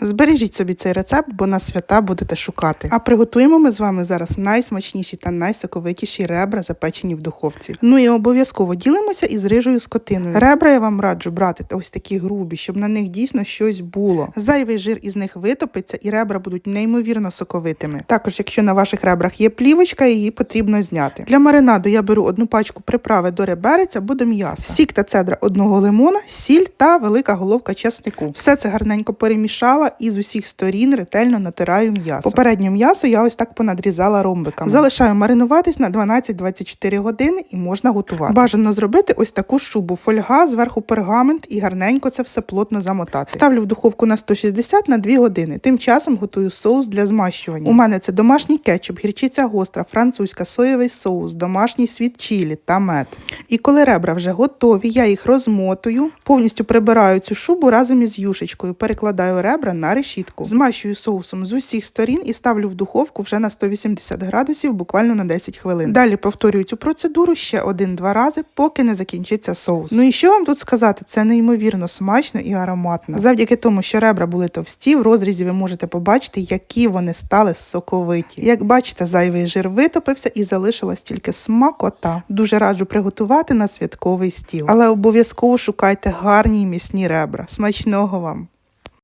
Збережіть собі цей рецепт, бо на свята будете шукати. А приготуємо ми з вами зараз найсмачніші та найсоковитіші ребра, запечені в духовці. Ну і обов'язково ділимося із рижою скотиною. Ребра я вам раджу брати ось такі грубі, щоб на них дійсно щось було. Зайвий жир із них витопиться, і ребра будуть неймовірно соковитими. Також, якщо на ваших ребрах є плівочка, її потрібно зняти. Для маринаду я беру одну пачку приправи до реберець або до м'яса, сік та цедра одного лимона, сіль та велика головка чеснику. Все це гарненько перемішала і з усіх сторін ретельно натираю м'ясо. Попереднє м'ясо я ось так понадрізала ромбиками. Залишаю маринуватись на 12-24 години і можна готувати. Бажано зробити ось таку шубу, фольга, зверху пергамент і гарненько це все плотно замотати. Ставлю в духовку на 160 на 2 години. Тим часом готую соус для змащування. У мене це домашній кетчуп, гірчиця гостра, французька, соєвий соус, домашній світ чілі та мед. І коли ребра вже готові, я їх розмотую, повністю прибираю цю шубу разом із юшечкою, перекладаю ребра на решітку, змащую соусом з усіх сторін і ставлю в духовку вже на 180 градусів буквально на 10 хвилин. Далі повторюю цю процедуру ще один-два рази, поки не закінчиться соус. Ну і що вам тут сказати? Це неймовірно смачно і ароматно. Завдяки тому, що ребра були товсті, в розрізі ви можете побачити, які вони стали соковиті. Як бачите, зайвий жир витопився і залишилась тільки смакота. Дуже раджу приготувати на святковий стіл. Але обов'язково шукайте гарні і м'ясні ребра. Смачного вам!